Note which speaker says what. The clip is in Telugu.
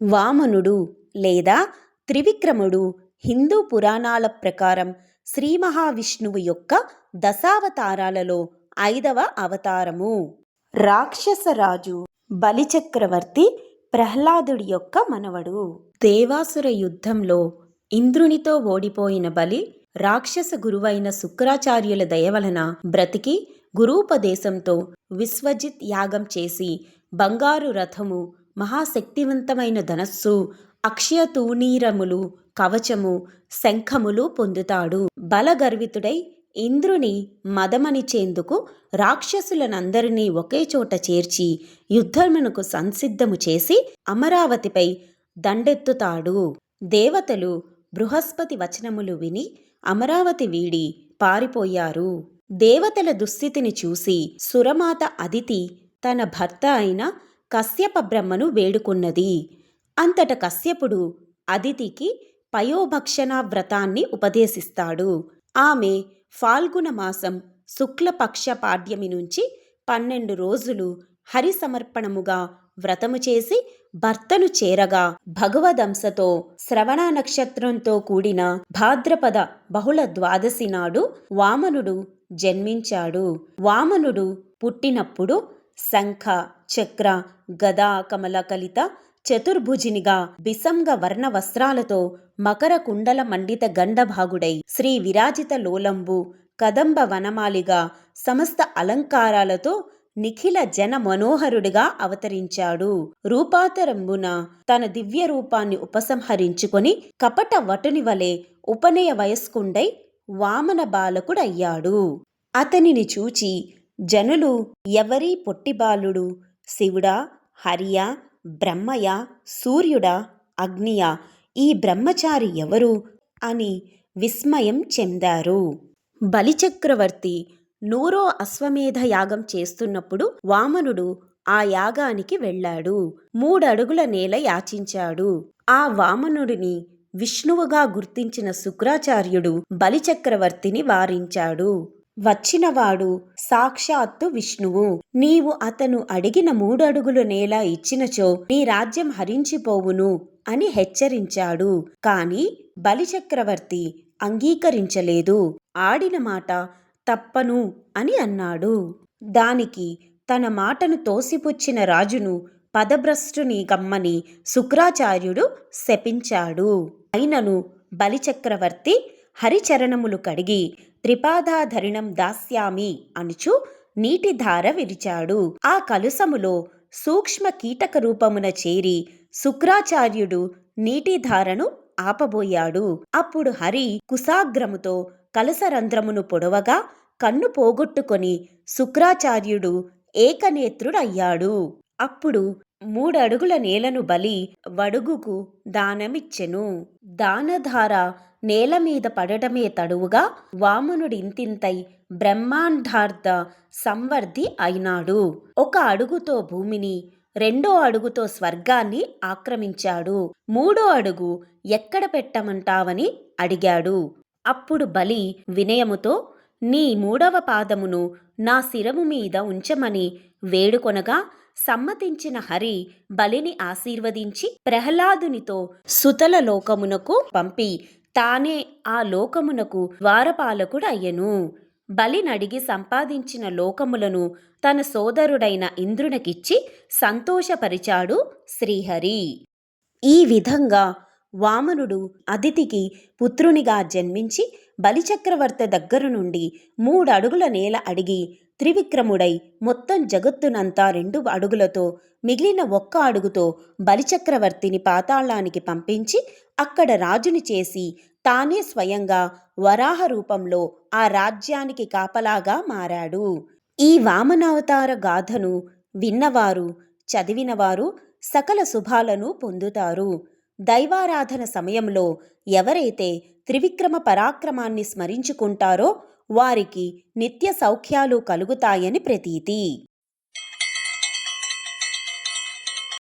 Speaker 1: వామనుడు లేదా త్రివిక్రముడు హిందూ పురాణాల ప్రకారం శ్రీ మహావిష్ణువు యొక్క దశావతారాలలో ఐదవ అవతారము. రాక్షసరాజు బలిచక్రవర్తి ప్రహ్లాదుడి యొక్క మనవడు. దేవాసుర యుద్ధంలో ఇంద్రునితో ఓడిపోయిన బలి రాక్షస గురువైన శుక్రాచార్యుల దయ వలన బ్రతికి గురూపదేశంతో విశ్వజిత్ యాగం చేసి బంగారు రథము మహాశక్తివంతమైన ధనస్సు అక్షయ తూణీరములు కవచము శంఖములు పొందుతాడు. బలగర్వితుడై ఇంద్రుని మదమనిచేందుకు రాక్షసులనందరినీ ఒకే చోట చేర్చి యుద్ధమునకు సంసిద్ధము చేసి అమరావతిపై దండెత్తుతాడు. దేవతలు బృహస్పతి వచనములు విని అమరావతి వీడి పారిపోయారు. దేవతల దుస్థితిని చూసి సురమాత అదితి తన భర్త అయిన కశ్యప బ్రహ్మను వేడుకున్నది. అంతట కశ్యపుడు అదితికి పయోభక్షణ వ్రతాన్ని ఉపదేశిస్తాడు. ఆమె ఫాల్గుణ మాసం శుక్లపక్ష పాడ్యమి నుంచి పన్నెండు రోజులు హరి సమర్పణముగా వ్రతము చేసి భర్తను చేరగా భగవదంశతో శ్రవణ నక్షత్రంతో కూడిన భాద్రపద బహుళ ద్వాదశి నాడు వామనుడు జన్మించాడు. వామనుడు పుట్టినప్పుడు శంఖ చక్ర గదా కమల కలిత చతుర్భుజినిగా బిసంగ వర్ణ వస్త్రాలతో మకర కుండల మండిత గండభాగుడై శ్రీ విరాజిత లోలంబు కదంబ వనమాలిగా సమస్త అలంకారాలతో నిఖిల జన మనోహరుడిగా అవతరించాడు. రూపాతరంబున తన దివ్య రూపాన్ని ఉపసంహరించుకొని కపట వటుని వలె ఉపనయ వయస్కుండై వామన బాలకుడయ్యాడు. అతనిని చూచి జనులు ఎవరీ పొట్టిబాలుడు శివుడా హరియా బ్రహ్మయ సూర్యుడా అగ్నియా ఈ బ్రహ్మచారి ఎవరు? అని విస్మయం చెందారు. బలిచక్రవర్తి నూరో అశ్వమేధ యాగం చేస్తున్నప్పుడు వామనుడు ఆ యాగానికి వెళ్ళాడు. మూడడుగుల నేల యాచించాడు. ఆ వామనుడిని విష్ణువుగా గుర్తించిన శుక్రాచార్యుడు బలిచక్రవర్తిని వారించాడు. వచ్చినవాడు సాక్షాత్తు విష్ణువు. నీవు అతను అడిగిన మూడడుగులు నేల ఇచ్చినచో నీ రాజ్యం హరించిపోవును అని హెచ్చరించాడు. కాని బలిచక్రవర్తి అంగీకరించలేదు. ఆడిన మాట తప్పను అని అన్నాడు. దానికి తన మాటను తోసిపుచ్చిన రాజును పదభ్రష్టుని గమ్మని శుక్రాచార్యుడు శపించాడు. అయినను బలిచక్రవర్తి హరిచరణములు కడిగి త్రిపాదాధరిణం దాస్యామి అనుచు నీటిధార విరిచాడు. ఆ కలుసములో సూక్ష్మ కీటక రూపమున చేరి శుక్రాచార్యుడు నీటిధారను ఆపబోయాడు. అప్పుడు హరి కుశాగ్రముతో కలసరంధ్రమును పొడవగా కన్ను పోగొట్టుకొని శుక్రాచార్యుడు ఏకనేత్రుడయ్యాడు. అప్పుడు మూడడుగుల నేలను బలి వడుగుకు దానమిచ్చెను. దానధార నేల మీద పడటమే తడువుగా వామనుడింతింతై బ్రహ్మాండార్థ సంవర్ధి అయినాడు. ఒక అడుగుతో భూమిని రెండో అడుగుతో స్వర్గాన్ని ఆక్రమించాడు. మూడో అడుగు ఎక్కడ పెట్టమంటావని అడిగాడు. అప్పుడు బలి వినయముతో నీ మూడవ పాదమును నా శిరము మీద ఉంచమని వేడుకొనగా సమ్మతించిన హరి బలిని ఆశీర్వదించి ప్రహ్లాదునితో సుతల లోకమునకు పంపి తానే ఆ లోకమునకు ద్వారపాలకుడయ్యను. బలినడిగి సంపాదించిన లోకములను తన సోదరుడైన ఇంద్రునికిచ్చి సంతోషపరిచాడు శ్రీహరి. ఈ విధంగా వామనుడు అతిథికి పుత్రునిగా జన్మించి బలిచక్రవర్తి దగ్గర నుండి మూడడుగుల నేల అడిగి త్రివిక్రముడై మొత్తం జగత్తునంతా రెండు అడుగులతో మిగిలిన ఒక్క అడుగుతో బలిచక్రవర్తిని పాతాళానికి పంపించి అక్కడ రాజుని చేసి తానే స్వయంగా వరాహ రూపంలో ఆ రాజ్యానికి కాపలాగా మారాడు. ఈ వామనావతార గాథను విన్నవారు చదివినవారు సకల శుభాలను పొందుతారు. దైవారాధన సమయంలో ఎవరైతే త్రివిక్రమ పరాక్రమాన్ని స్మరించుకుంటారో వారికి నిత్య సౌఖ్యాలు కలుగుతాయని ప్రతీతి.